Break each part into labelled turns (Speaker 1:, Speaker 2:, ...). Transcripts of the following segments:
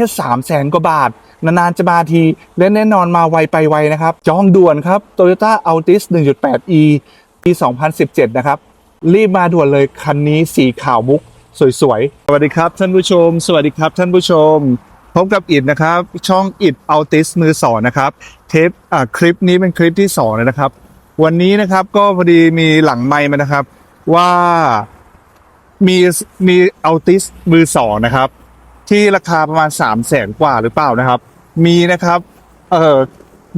Speaker 1: แค่สามแสนกว่าบาท นานๆจะมาที และแน่นอนมาไวไปไวนะครับ จองด่วนครับ Toyota Altis 1.8e ปี 2017 นะครับ รีบมาด่วนเลยคันนี้สีขาวมุก สวยๆ สวัสดีครับท่านผู้ชม สวัสดีครับท่านผู้ชม พบกับอิดนะครับ ช่องอิด Altis มือสองนะครับ เทปอ่าคลิปนี้เป็นคลิปที่สองเลยนะครับ วันนี้นะครับก็พอดีมีหลังไมค์มานะครับว่ามีมี Altis มือสองนะครับ ที่ราคาประมาณ3 0 0แสนกว่าหรือเปล่านะครับ มีนะครับเอ่อ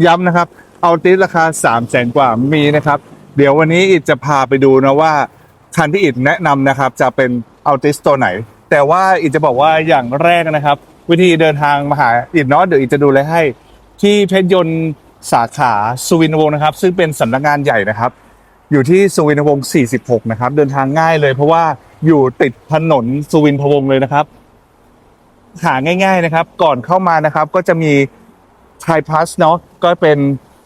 Speaker 1: ย้ำนะครับ เอาติสราคา3 0 0แสนกว่ามีนะครับ เดี๋ยววันนี้อิดจะพาไปดูนะว่าคันที่อิดแนะนำนะครับจะเป็นเอาติสตัวไหน แต่ว่าอิดจะบอกว่าอย่างแรกนะครับ วิธีเดินทางมาหาอิดเนาะเดี๋ยวอิดจะดูเลยให้ที่เพชรยนต์สาขาสุวินวงศ์นะครับ ซึ่งเป็นสำนักงานใหญ่นะครับ อยู่ที่สุวินวงศ์46 นะครับ เดินทางง่ายเลยเพราะว่าอยู่ติดถนนสุวินทวงศ์เลยนะครับ หาง่าย ๆนะครับ ก่อนเข้ามานะครับก็จะมีไทพัสเนาะก็เป็น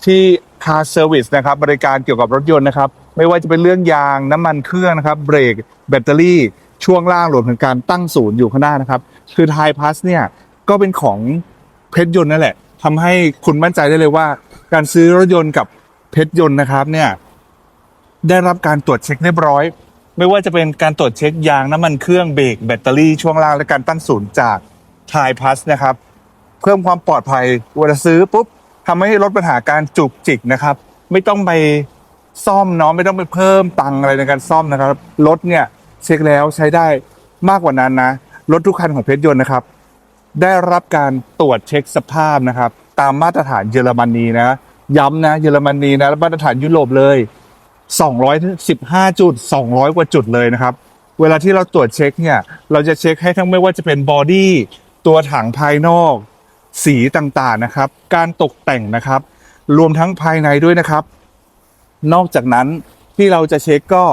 Speaker 1: ที่ car service นะครับบริการเกี่ยวกับรถยนต์นะครับ ไม่ว่าจะเป็นเรื่องยางน้ำมันเครื่องนะครับ เบรกแบตเตอรี่ ช่วงล่างรวมถึงการตั้งศูนย์อยู่ข้างหน้านะครับ คือไทพัสเนี่ยก็เป็นของเพชรยนต์นั่นแหละทำให้คุณมั่นใจได้เลยว่า การซื้อรถยนต์กับเพชรยนต์นะครับเนี่ยได้รับการตรวจเช็คเรียบร้อย ไม่ว่าจะเป็นการตรวจเช็คยางน้ำมันเครื่องเบรกแบตเตอรี่ช่วงล่างและการตั้งศูนย์จาก ทายพัสนะครับ เพิ่มความปลอดภัยเวลาซื้อปุ๊บทำให้ลดปัญหาการจุกจิกนะครับ ไม่ต้องไปซ่อมเนาะไม่ต้องไปเพิ่มตังอะไรในการซ่อมนะครับรถเนี่ยเช็คแล้วใช้ได้มากกว่านั้นนะรถทุกคันของเพชรยนต์นะครับ ได้รับการตรวจเช็คสภาพนะครับ ตามมาตรฐานเยอรมนีนะ ย้ำนะเยอรมนีนะและมาตรฐานยุโรปเลย 215 จุด 200 กว่าจุดเลยนะครับ เวลาที่เราตรวจเช็คเนี่ย เราจะเช็คให้ทั้งไม่ว่าจะเป็นบอดี้ ตัวถังภายนอก สีต่างๆนะครับ การตกแต่งนะครับ รวมทั้งภายในด้วยนะครับ นอกจากนั้นที่เราจะเช็คก็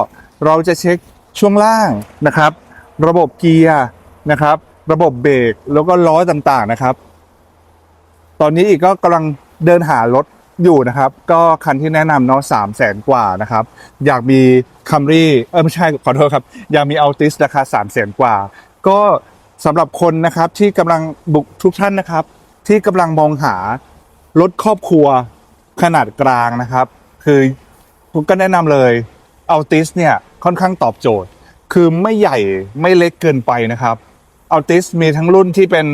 Speaker 1: เราจะเช็คช่วงล่างนะครับ ระบบเกียร์นะครับ ระบบเบรกแล้วก็ล้อต่างๆนะครับ ตอนนี้อีกก็กำลังเดินหารถอยู่นะครับ ก็คันที่แนะนำเนาะสามแสนกว่านะครับ อยากมีคัมรี่เออไม่ใช่ขอโทษครับ อยากมีอัลติสราคาสามแสนกว่า ก็ สำหรับคนนะครับที่กำลังบุกทุกท่านนะครับ ที่กำลังมองหารถครอบครัวขนาดกลางนะครับ คือผมก็แนะนำเลยอัลติสเนี่ยค่อนข้างตอบโจทย์ คือไม่ใหญ่ไม่เล็กเกินไปนะครับอัลติสมีทั้งรุ่นที่เป็น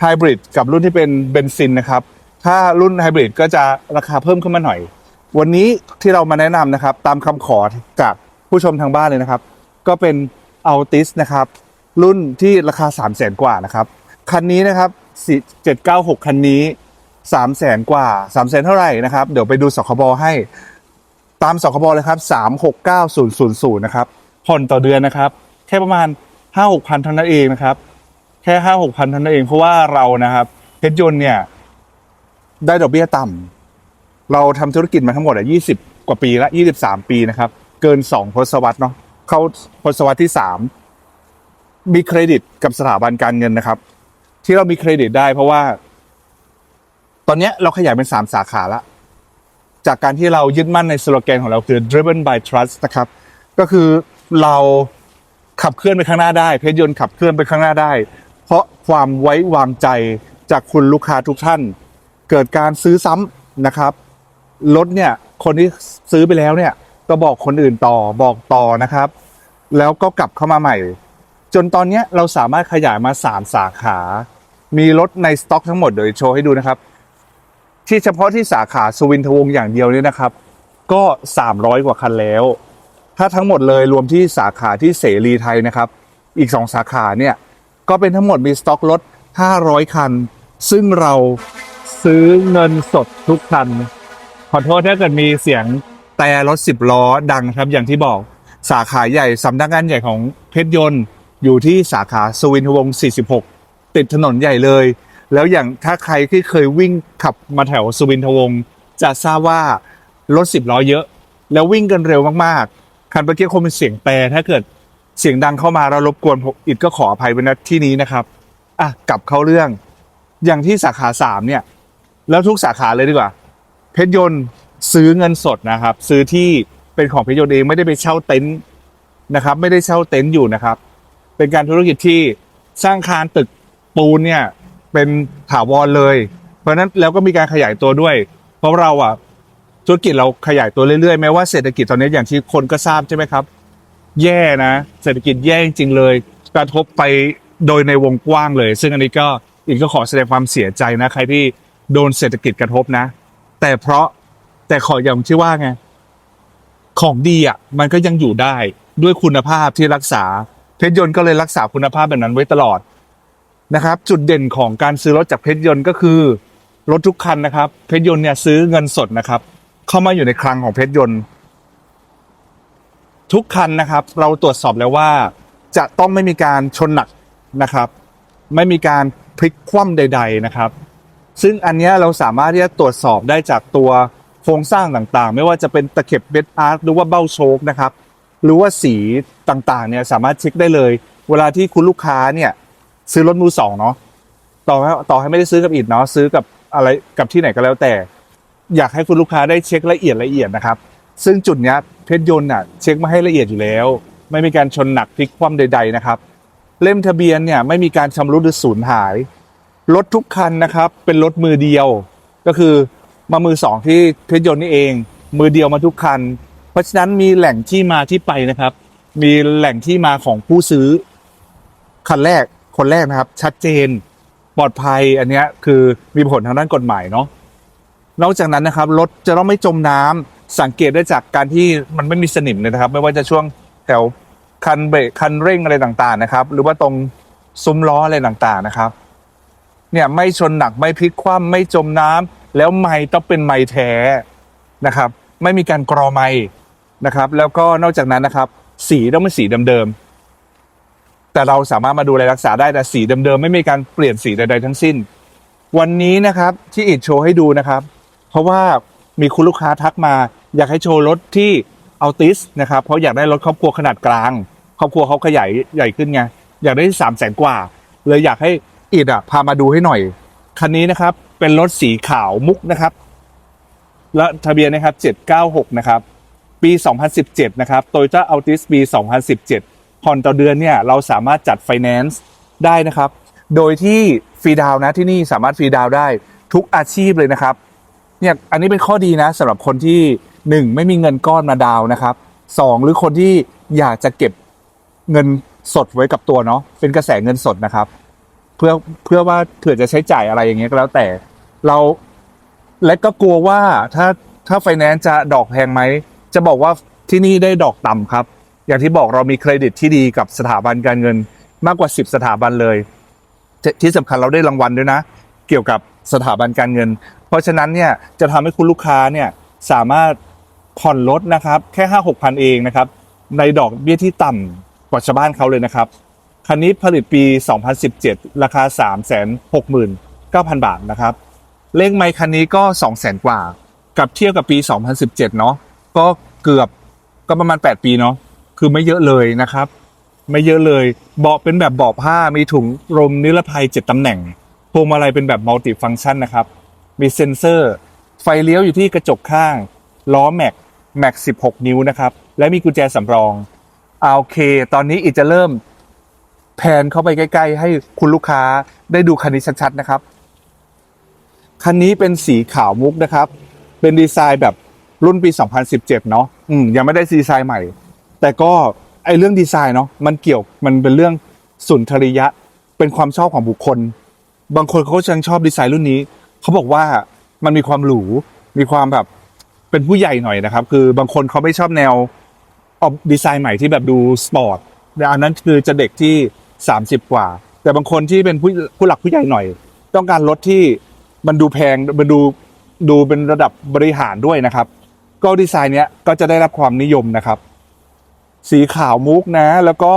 Speaker 1: ไฮบริดกับรุ่นที่เป็นเบนซินนะครับ ถ้ารุ่นไฮบริดก็จะราคาเพิ่มขึ้นมาหน่อย วันนี้ที่เรามาแนะนำนะครับ ตามคำขอจากผู้ชมทางบ้านเลยนะครับ ก็เป็นอัลติสนะครับ รุ่นที่ราคา 3 0 0แสนกว่านะครับ คันนี้นะครับ796 คันนี้ 3 0 0แสนกว่า 3 0 0แสนเท่าไหร่นะครับ เดี๋ยวไปดูสคบให้ตามสคบเลยครับ 369000 นะครับ ผ่อนต่อเดือนนะครับ แค่ประมาณ 5-6พันเท่านั้นเองนะครับ แค่5-6พันเท่านั้นเอง เพราะว่าเรานะครับเพชรยนต์เนี่ย ได้ดอกเบี้ยต่ำเราทำธุรกิจมาทั้งหมดอะ20 กว่าปีละ 23 ปีนะครับ เกิน 2 ทศวรรษเนาะเข้าทศวรรษที่ 3 มีเครดิตกับสถาบันการเงินนะครับ ที่เรามีเครดิตได้เพราะว่า ตอนนี้เราขยายเป็น3สาขาละจากการที่เรายึดมั่นในสโลแกนของเราคือ driven by trust นะครับ ก็คือเราขับเคลื่อนไปข้างหน้าได้ เพชรยนต์ขับเคลื่อนไปข้างหน้าได้ เพราะความไว้วางใจจากคุณลูกค้าทุกท่าน เกิดการซื้อซ้ำนะครับรถเนี่ยคนที่ซื้อไปแล้วเนี่ยก็บอกคนอื่นต่อบอกต่อนะครับ แล้วก็กลับเข้ามาใหม่ จนตอนนี้เราสามารถขยายมา 3 สาขา มีรถในสต็อกทั้งหมดเดี๋ยวโชว์ให้ดูนะครับ ที่เฉพาะที่สาขาสุวินทวงศ์อย่างเดียวเนี่ยนะครับ ก็ 300 กว่าคันแล้ว ถ้าทั้งหมดเลยรวมที่สาขาที่เสรีไทยนะครับ อีก 2 สาขาเนี่ย ก็เป็นทั้งหมดมีสต็อกรถ 500 คัน ซึ่งเราซื้อเงินสดทุกคัน ขอโทษถ้าเกิดมีเสียงแต่รถ10ล้อดังครับอย่างที่บอกสาขาใหญ่สำนักงานใหญ่ของเพชรยนต์ อยู่ที่สาขาสุวินทวงศ์46 ติดถนนใหญ่เลย แล้วอย่างถ้าใครที่เคยวิ่งขับมาแถวสุวินทวงศ์จะทราบว่ารถ10ล้อเยอะ แล้ววิ่งกันเร็วมากๆ คันเมื่อกี้คงเป็นเสียงแต่ถ้าเกิดเสียงดังเข้ามาเรารบกวนผมอิดก็ขออภัยไว้ณที่นี้นะครับอะกลับเข้าเรื่อง อย่างที่สาขาสามเนี่ย แล้วทุกสาขาเลยดีกว่า เพชรยนต์ซื้อเงินสดนะครับ ซื้อที่เป็นของเพชรยนต์เองไม่ได้ไปเช่าเต็นท์นะครับ ไม่ได้เช่าเต็นท์อยู่นะครับ เป็นการธุรกิจที่สร้างคานตึกปูนเนี่ยเป็นถาวรเลย เพราะฉะนั้นแล้วก็มีการขยายตัวด้วย เพราะเราอะธุรกิจเราขยายตัวเรื่อยๆแม้ว่าเศรษฐกิจตอนนี้อย่างที่คนก็ทราบใช่ไหมครับ แย่นะ เศรษฐกิจแย่จริงๆเลยกระทบไปโดยในวงกว้างเลย ซึ่งอันนี้ก็อีกก็ขอแสดงความเสียใจนะ ใครที่โดนเศรษฐกิจกระทบนะ แต่เพราะแต่ขออย่างที่ว่าไงของดีอะมันก็ยังอยู่ได้ด้วยคุณภาพที่รักษา เพชรยนต์ก็เลยรักษาคุณภาพแบบนั้นไว้ตลอดนะครับ จุดเด่นของการซื้อรถจากเพชรยนต์ก็คือ รถทุกคันนะครับ เพชรยนต์เนี่ยซื้อเงินสดนะครับ เข้ามาอยู่ในคลังของเพชรยนต์ ทุกคันนะครับ เราตรวจสอบแล้วว่า จะต้องไม่มีการชนหนักนะครับ ไม่มีการพลิกคว่ำใด ๆนะครับ ซึ่งอันนี้เราสามารถที่จะตรวจสอบได้จากตัวโครงสร้างต่างๆ ไม่ว่าจะเป็นตะเข็บเบดอาร์ตหรือว่าเบ้าโชคนะครับ หรือว่าสีต่างๆเนี่ยสามารถเช็คได้เลย เวลาที่คุณลูกค้าเนี่ยซื้อรถมือสองเนาะต่อให้ต่อให้ไม่ได้ซื้อกับอิดเนาะซื้อกับอะไรกับที่ไหนก็แล้วแต่ อยากให้คุณลูกค้าได้เช็คละเอียดละเอียดนะครับ ซึ่งจุดเนี้ยเพชรยนต์น่ะเช็คมาให้ละเอียดอยู่แล้ว ไม่มีการชนหนักพลิกคว่ำใด ๆนะครับ เล่มทะเบียนเนี่ยไม่มีการชำรุดหรือสูญหายรถทุกคันนะครับ เป็นรถมือเดียว ก็คือมามือสองที่เพชรยนต์นี่เอง มือเดียวมาทุกคัน เพราะฉะนั้นมีแหล่งที่มาที่ไปนะครับ มีแหล่งที่มาของผู้ซื้อ คันแรกคนแรกนะครับ ชัดเจนปลอดภัยอันนี้คือมีผลทางด้านกฎหมายเนาะนอกจากนั้นนะครับรถจะต้องไม่จมน้ำสังเกตได้จากการที่มันไม่มีสนิมเลยนะครับ ไม่ว่าจะช่วงแถวคันเบรกคันเร่งอะไรต่างๆนะครับ หรือว่าตรงซุ้มล้ออะไรต่างๆนะครับ เนี่ยไม่ชนหนักไม่พลิกคว่ำไม่จมน้ำแล้วไม้ต้องเป็นไม้แท้นะครับ ไม่มีการกรอไม้ นะครับ แล้วก็นอกจากนั้นนะครับ สีต้องเป็นสีเดิมๆแต่เราสามารถมาดูแลรักษาได้แต่สีเดิมๆไม่มีการเปลี่ยนสีใดๆทั้งสิ้น วันนี้นะครับที่อิดโชว์ให้ดูนะครับ เพราะว่ามีคุณลูกค้าทักมา อยากให้โชว์รถที่เอาติสนะครับเพราะอยากได้รถครอบครัวขนาดกลาง ครอบครัวเขาขยายใหญ่ขึ้นไงอยากได้สามแสนกว่า เลยอยากให้อิดอะพามาดูให้หน่อยคันนี้นะครับเป็นรถสีขาวมุกนะครับ และทะเบียนนะครับ 796 นะครับ ปี 2017 นะครับ Toyota Altis ปี 2017 ผ่อนต่อเดือนเนี่ยเราสามารถจัดไฟแนนซ์ได้นะครับ โดยที่ฟรีดาวนะที่นี่สามารถฟรีดาวได้ทุกอาชีพเลยนะครับ เนี่ยอันนี้เป็นข้อดีนะสำหรับคนที่ 1 ไม่มีเงินก้อนมาดาวน์นะครับ 2 หรือคนที่อยากจะเก็บเงินสดไว้กับตัวเนาะเป็นกระแสเงินสดนะครับ เพื่อเพื่อว่าเผื่อจะใช้จ่ายอะไรอย่างเงี้ยก็แล้วแต่เราและก็กลัวว่าถ้าถ้าไฟแนนซ์จะดอกแพงไหม จะบอกว่าที่นี่ได้ดอกต่ำครับ อย่างที่บอกเรามีเครดิตที่ดีกับสถาบันการเงินมากกว่า 10 สถาบันเลย ที่ที่สำคัญเราได้รางวัลด้วยนะ เกี่ยวกับสถาบันการเงิน เพราะฉะนั้นเนี่ยจะทำให้คุณลูกค้าเนี่ยสามารถผ่อนรถนะครับแค่ห้าหกพันเองนะครับ ในดอกเบี้ยที่ต่ำกว่าชาวบ้านเขาเลยนะครับคันนี้ผลิตปี 2017 ราคา 369,000 บาทนะครับ เลขไมค์คันนี้ก็ 200,000 กว่า กับเทียบกับปี 2017 เนาะ ก็เกือบก็ประมาณ 8 ปีเนาะคือไม่เยอะเลยนะครับ ไม่เยอะเลยเบาะเป็นแบบเบาะผ้ามีถุงลมนิรภัย7ตำแหน่งพวงมาลัยเป็นแบบมัลติฟังชันนะครับ มีเซ็นเซอร์ ไฟเลี้ยวอยู่ที่กระจกข้าง ล้อแม็กแม็ก 16 นิ้วนะครับ และมีกุญแจสำรองอ่าโอเค ตอนนี้อีกจะเริ่มแพนเข้าไปใกล้ ๆ ให้คุณลูกค้าได้ดูคันนี้ชัด ๆ นะครับ คันนี้เป็นสีขาวมุกนะครับ เป็นดีไซน์แบบ รุ่นปี 2017 เนาะอืมยังไม่ได้ดีไซน์ใหม่ แต่ก็ไอเรื่องดีไซน์เนาะมันเกี่ยวมันเป็นเรื่องสุนทรียะเป็นความชอบของบุคคล บางคนเขาก็ยังชอบดีไซน์รุ่นนี้ เขาบอกว่ามันมีความหรูมีความแบบเป็นผู้ใหญ่หน่อยนะครับ คือบางคนเขาไม่ชอบแนวออกดีไซน์ใหม่ที่แบบดูสปอร์ตแต่อันนั้นคือจะเด็กที่ 30 กว่า แต่บางคนที่เป็นผู้ผู้หลักผู้ใหญ่หน่อย ต้องการรถที่มันดูแพงมันดูดูเป็นระดับบริหารด้วยนะครับ ก็ดีไซน์เนี้ยก็จะได้รับความนิยมนะครับ สีขาวมุกนะ แล้วก็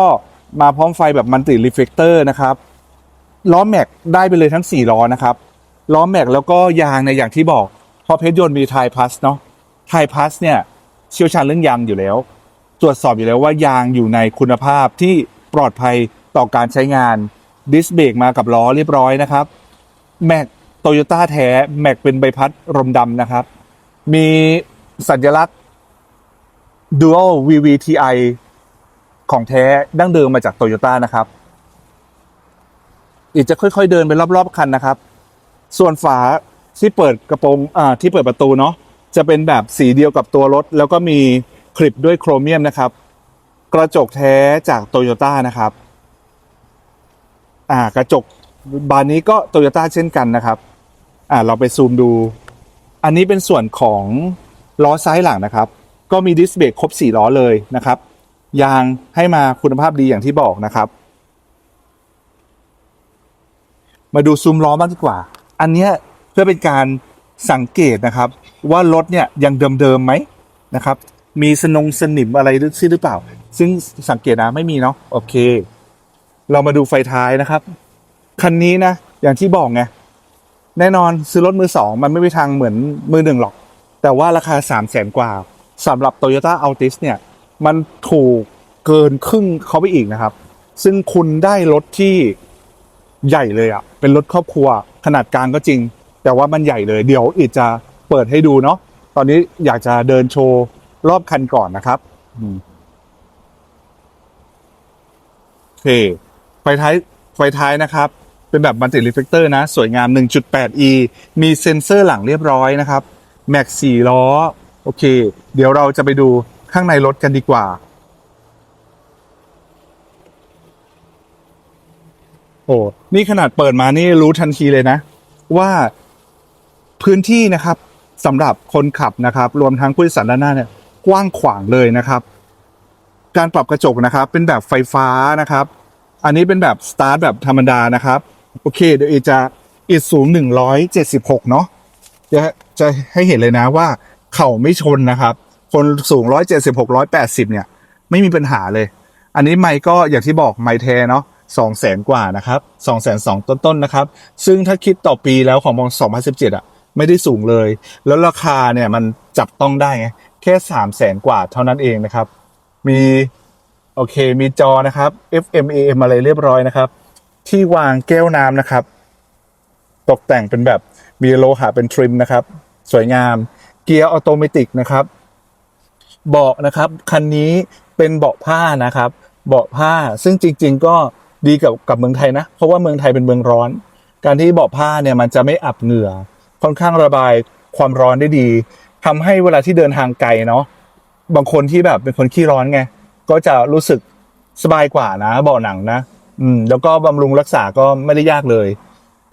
Speaker 1: มาพร้อมไฟแบบมันติรีเฟกเตอร์นะครับล้อแม็กได้ไปเลยทั้ง 4 ล้อนะครับล้อแม็กแล้วก็ยางในอย่างที่บอกเพอเพชรยนต์มีไทพัสเนาะไทพัสเนี่ยเชี่ยวชาญเรื่องยางอยู่แล้ว ตรวจสอบอยู่แล้วว่ายางอยู่ในคุณภาพที่ปลอดภัยต่อการใช้งานดิสเบรกมากับล้อเรียบร้อยนะครับแม็กโตโยต้าแท้แม็กเป็นใบพัดรมดำนะครับ มี สัญลักษณ์ Dual VVTi ของแท้ดั้งเดิมมาจากโตโยต้านะครับ อีกจะค่อยๆเดินไปรอบๆคันนะครับ ส่วนฝาที่เปิดกระโปรงอ่าที่เปิดประตูเนาะจะเป็นแบบสีเดียวกับตัวรถ แล้วก็มีคลิปด้วยโครเมียมนะครับ กระจกแท้จากโตโยต้านะครับ อ่ากระจกบานนี้ก็โตโยต้าเช่นกันนะครับ อ่าเราไปซูมดู อันนี้เป็นส่วนของ ล้อซ้ายหลังนะครับ ก็มีดิสเบรกครบ 4 ล้อเลยนะครับ ยางให้มาคุณภาพดีอย่างที่บอกนะครับ มาดูซุ้มล้อบ้างดีกว่า อันนี้เพื่อเป็นการสังเกตนะครับ ว่ารถเนี่ยยังเดิมๆไหมนะครับ มีสนงสนิมอะไรหรือซิหรือเปล่า ซึ่งสังเกตนะไม่มีเนาะโอเค เรามาดูไฟท้ายนะครับ คันนี้นะ อย่างที่บอกไงแน่นอนซื้อรถมือสองมันไม่มีทางเหมือนมือหนึ่งหรอก แต่ว่าราคา 3 0 0แสนกว่าสำหรับ Toyota Altis เนี่ย มันถูกเกินครึ่งเขาไปอีกนะครับ ซึ่งคุณได้รถที่ใหญ่เลยอะ่ะเป็นรถครอบครัวขนาดกลางก็จริง แต่ว่ามันใหญ่เลย เดี๋ยวอิดจะเปิดให้ดูเนาะตอนนี้อยากจะเดินโชว์รอบคันก่อนนะครับโอเคไฟท้ายไฟท้ายนะครับ เป็นแบบมัลติรีเฟกเตอร์นะ สวยงาม 1.8e มีเซ็นเซอร์หลังเรียบร้อยนะครับ แม็กสี่ล้อ โอเค เดี๋ยวเราจะไปดูข้างในรถกันดีกว่า โอ้นี่ขนาดเปิดมานี่รู้ทันทีเลยนะ ว่าพื้นที่นะครับสำหรับคนขับนะครับ รวมทั้งผู้โดยสารด้านหน้าเนี่ยกว้างขวางเลยนะครับ การปรับกระจกนะครับ เป็นแบบไฟฟ้านะครับ อันนี้เป็นแบบสตาร์ทแบบธรรมดานะครับ โอเค เดี๋ยวเอจะอีสูง 176 เนาะจะ จะให้เห็นเลยนะว่าเข่าไม่ชนนะครับ คนสูง176 180เนี่ย ไม่มีปัญหาเลย อันนี้ไมค์ก็อย่างที่บอกไมค์แทเนาะ2แสนกว่านะครับ2แสนสองต้นๆนะครับ ซึ่งถ้าคิดต่อปีแล้วของมอง2017อะไม่ได้สูงเลย แล้วราคาเนี่ยมันจับต้องได้ไงแค่3แสนกว่าเท่านั้นเองนะครับ มีโอเคมีจอนะครับ FM AM อะไรเรียบร้อยนะครับ ที่วางแก้วน้ำนะครับ ตกแต่งเป็นแบบ มีโลหะเป็นทริมนะครับ สวยงาม เกียร์ออโตเมติกนะครับเบาะนะครับ คันนี้เป็นเบาะผ้านะครับ เบาะผ้าซึ่งจริง ๆ ก็ดีกับกับเมืองไทยนะ เพราะว่าเมืองไทยเป็นเมืองร้อน การที่เบาะผ้าเนี่ยมันจะไม่อับเหงื่อ ค่อนข้างระบายความร้อนได้ดีทำให้เวลาที่เดินทางไกลเนาะบางคนที่แบบเป็นคนขี้ร้อนไงก็จะรู้สึกสบายกว่านะเบาะหนังนะ อืมแล้วก็บำรุงรักษาก็ไม่ได้ยากเลย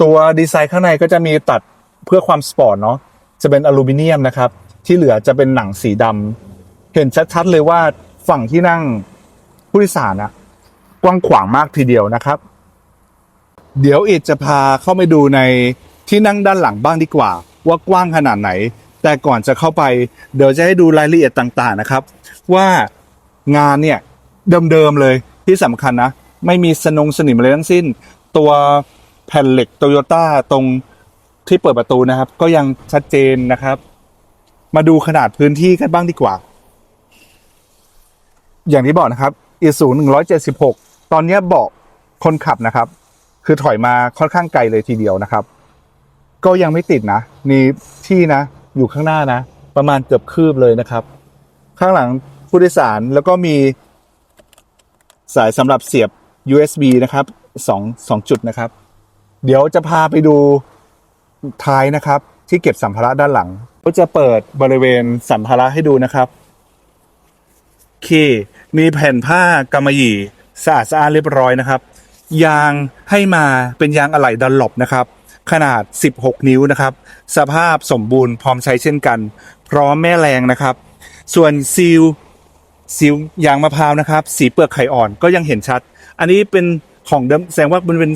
Speaker 1: ตัวดีไซน์ข้างในก็จะมีตัด เพื่อความสปอร์ตเนาะจะเป็นอลูมิเนียมนะครับ ที่เหลือจะเป็นหนังสีดำเห็นชัดๆเลยว่าฝั่งที่นั่งผู้โดยสารอะกว้างขวางมากทีเดียวนะครับ เดี๋ยวเอกจะพาเข้าไปดูในที่นั่งด้านหลังบ้างดีกว่า ว่ากว้างขนาดไหน แต่ก่อนจะเข้าไป เดี๋ยวจะให้ดูรายละเอียดต่างๆนะครับ ว่างานเนี่ยเดิมๆเลยที่สำคัญนะ ไม่มีสนงสนิมอะไรทั้งสิ้น ตัวแผ่นเหล็กโตโยต้าตรง ที่เปิดประตูนะครับ ก็ยังชัดเจนนะครับ มาดูขนาดพื้นที่กันบ้างดีกว่า อย่างที่บอกนะครับอีสูหนึ่ง176ตอนนี้เบาะคนขับนะครับ คือถอยมาค่อนข้างไกลเลยทีเดียวนะครับ ก็ยังไม่ติดนะมีที่นะ อยู่ข้างหน้านะ ประมาณเกือบคืบเลยนะครับ ข้างหลังผู้โดยสารแล้วก็มีสายสำหรับเสียบ USB นะครับสองสองจุดนะครับ เดี๋ยวจะพาไปดู ท้ายนะครับ ที่เก็บสัมภาระด้านหลัง ก็จะเปิดบริเวณสัมภาระให้ดูนะครับโอเคมีแผ่นผ้ากำมะหยี่สะอาดสะอ้านเรียบร้อยนะครับ ยางให้มาเป็นยางอะไหล่ดันหลบนะครับ ขนาด 16 นิ้วนะครับ สภาพสมบูรณ์พร้อมใช้เช่นกัน พร้อมแม่แรงนะครับ ส่วนซีลซีลยางมะพร้าวนะครับ สีเปลือกไข่อ่อนก็ยังเห็นชัด อันนี้เป็นของเดิมแสดงว่ามันเป็น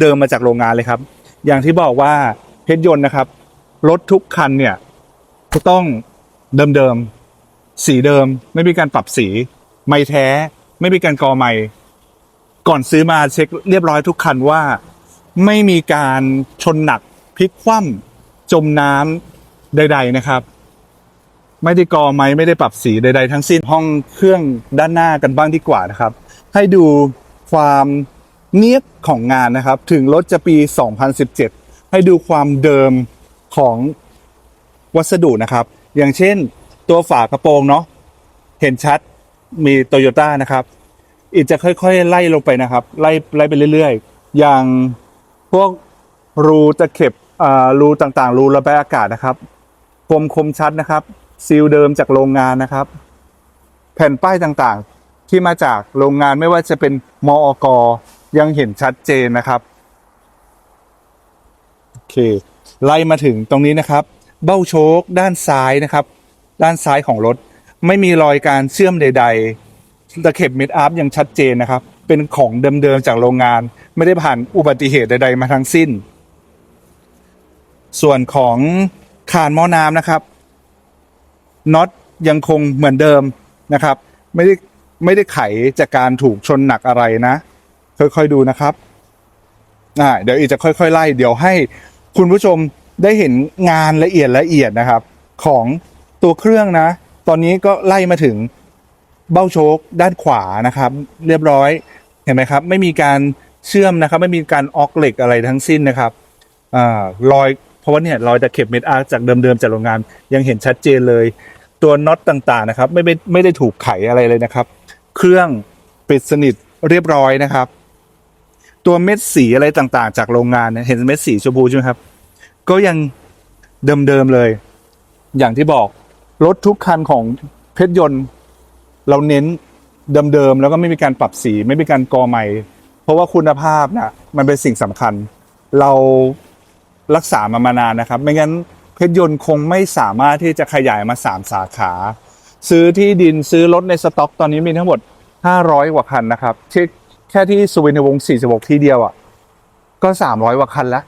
Speaker 1: เดิมๆมาจากโรงงานเลยครับ อย่างที่บอกว่า เพชรยนต์นะครับ รถทุกคันเนี่ยจะต้องเดิมๆ สีเดิม ไม่มีการปรับสี ไม่แท้ ไม่มีการกอไม่ก่อนซื้อมาเช็คเรียบร้อยทุกคันว่า ไม่มีการชนหนักพลิกคว่ำจมน้ำใด ๆนะครับ ไม่ได้กอไม้ไม่ได้ปรับสีใด ๆ ทั้งสิ้นห้องเครื่องด้านหน้ากันบ้างดีกว่านะครับ ให้ดูความเนียบของงานนะครับ ถึงรถจะปี 2017 ให้ดูความเดิมของวัสดุนะครับ อย่างเช่นตัวฝากระโปรงเนาะเห็นชัดมีโตโยต้านะครับอีกจะค่อยๆ ไล่ลงไปนะครับไล่ไล่ไปเรื่อยๆ อย่างพวกรูตะเข็บอ่ารูต่างๆ รูระบายอากาศนะครับคมคมชัดนะครับ ซีลเดิมจากโรงงานนะครับ แผ่นป้ายต่างๆ ที่มาจากโรงงานไม่ว่าจะเป็นมอกยังเห็นชัดเจนนะครับ เค ไล่มาถึงตรงนี้นะครับ เบ้าโชคด้านซ้ายนะครับ ด้านซ้ายของรถ ไม่มีรอยการเชื่อมใด ๆ ตะเข็บมิดอัพยังชัดเจนนะครับ เป็นของเดิมๆจากโรงงาน ไม่ได้ผ่านอุบัติเหตุใด ๆ มาทั้งสิ้น ส่วนของคานหม้อน้ำนะครับน็อตยังคงเหมือนเดิมนะครับ ไม่ได้ไม่ได้ไขจากการถูกชนหนักอะไรนะ ค่อยๆดูนะครับอ่าเดี๋ยวอีกจะค่อย ๆ ไล่ เดี๋ยวให้ คุณผู้ชมได้เห็นงานละเอียดละเอียดนะครับ ของตัวเครื่องนะ ตอนนี้ก็ไล่มาถึงเบ้าโชคด้านขวานะครับ เรียบร้อยเห็นไหมครับ ไม่มีการเชื่อมนะครับ ไม่มีการออกเหล็กอะไรทั้งสิ้นนะครับอ่ารอยเพราะว่าเนี่ยรอยตะเข็บเม็ดอาร์จากเดิมๆจากโรงงานยังเห็นชัดเจนเลย ตัวน็อตต่างๆนะครับ ไม่ไม่ไม่ได้ถูกไขอะไรเลยนะครับ เครื่องปิดสนิทเรียบร้อยนะครับ ตัวเม็ดสีอะไรต่างๆ จากโรงงานเนี่ยเห็นเม็ดสีชมพูใช่ไหมครับ ก็ยังเดิมๆเลย อย่างที่บอกรถทุกคันของเพชรยนต์ เราเน้นเดิมๆแล้วก็ไม่มีการปรับสี ไม่มีการกอใหม่ เพราะว่าคุณภาพนะมันเป็นสิ่งสำคัญ เรารักษามามานานนะครับ ไม่งั้นเพชรยนต์คงไม่สามารถที่จะขยายมาสามสาขา ซื้อที่ดินซื้อรถในสต็อกตอนนี้มีทั้งหมด 500 กว่าคันนะครับที่ แค่ที่สุวินทวงศ์46 ที่เดียวอะก็ 300กว่าคันแล้ว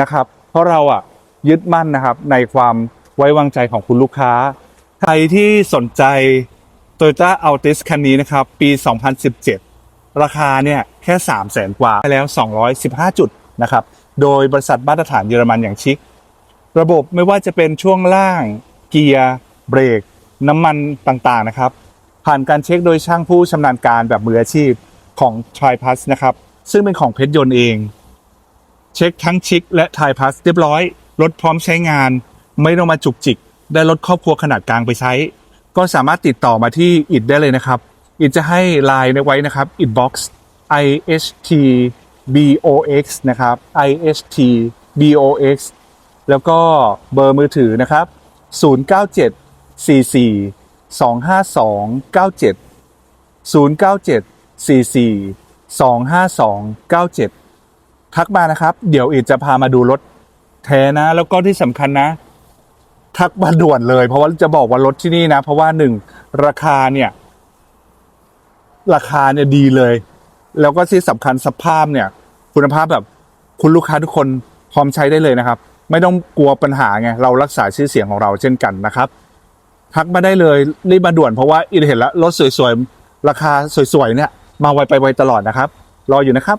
Speaker 1: นะครับ เพราะเราอะยึดมั่นนะครับในความไว้วางใจของคุณลูกค้า ใครที่สนใจ Toyota Altis คันนี้นะครับ ปี 2017 ราคาเนี่ยแค่ 3 0 0แสนกว่าไปแล้ว 215 จุดนะครับ โดยบริษัทมาตรฐานเยอรมันอย่างชิค ระบบไม่ว่าจะเป็นช่วงล่างเกียร์เบรก น้ำมันต่างๆนะครับ ผ่านการเช็คโดยช่างผู้ชำนาญการแบบมืออาชีพ ของ t r i p a s นะครับ ซึ่งเป็นของเพชรยนต์เอง เช็คทั้งชิคและไทยพัสเรียบร้อย รถพร้อมใช้งาน ไม่ต้องมาจุกจิก ได้รถครอบครัวขนาดกลางไปใช้ ก็สามารถติดต่อมาที่อิดได้เลยนะครับ อิดจะให้ไลน์ไว้นะครับ i t box i h t b o x นะครับ i h t b o x แล้วก็เบอร์มือถือนะครับ 097 44 252 97 097 44 252 97 ทักมานะครับ เดี๋ยวอิดจะพามาดูรถแท้นะ แล้วก็ที่สำคัญนะ ทักมาด่วนเลย เพราะว่าจะบอกว่ารถที่นี่นะ เพราะว่าหนึ่งราคาเนี่ย ราคาเนี่ยดีเลย แล้วก็ที่สำคัญสภาพเนี่ย คุณภาพแบบคุณลูกค้าทุกคนพร้อมใช้ได้เลยนะครับ ไม่ต้องกลัวปัญหาไงเรารักษาชื่อเสียงของเราเช่นกันนะครับทักมาได้เลยรีบมาด่วนเพราะว่าอินเห็นแล้วรถสวยๆ ราคาสวยๆเนี่ย มาไวไปไวตลอดนะครับ รออยู่นะครับ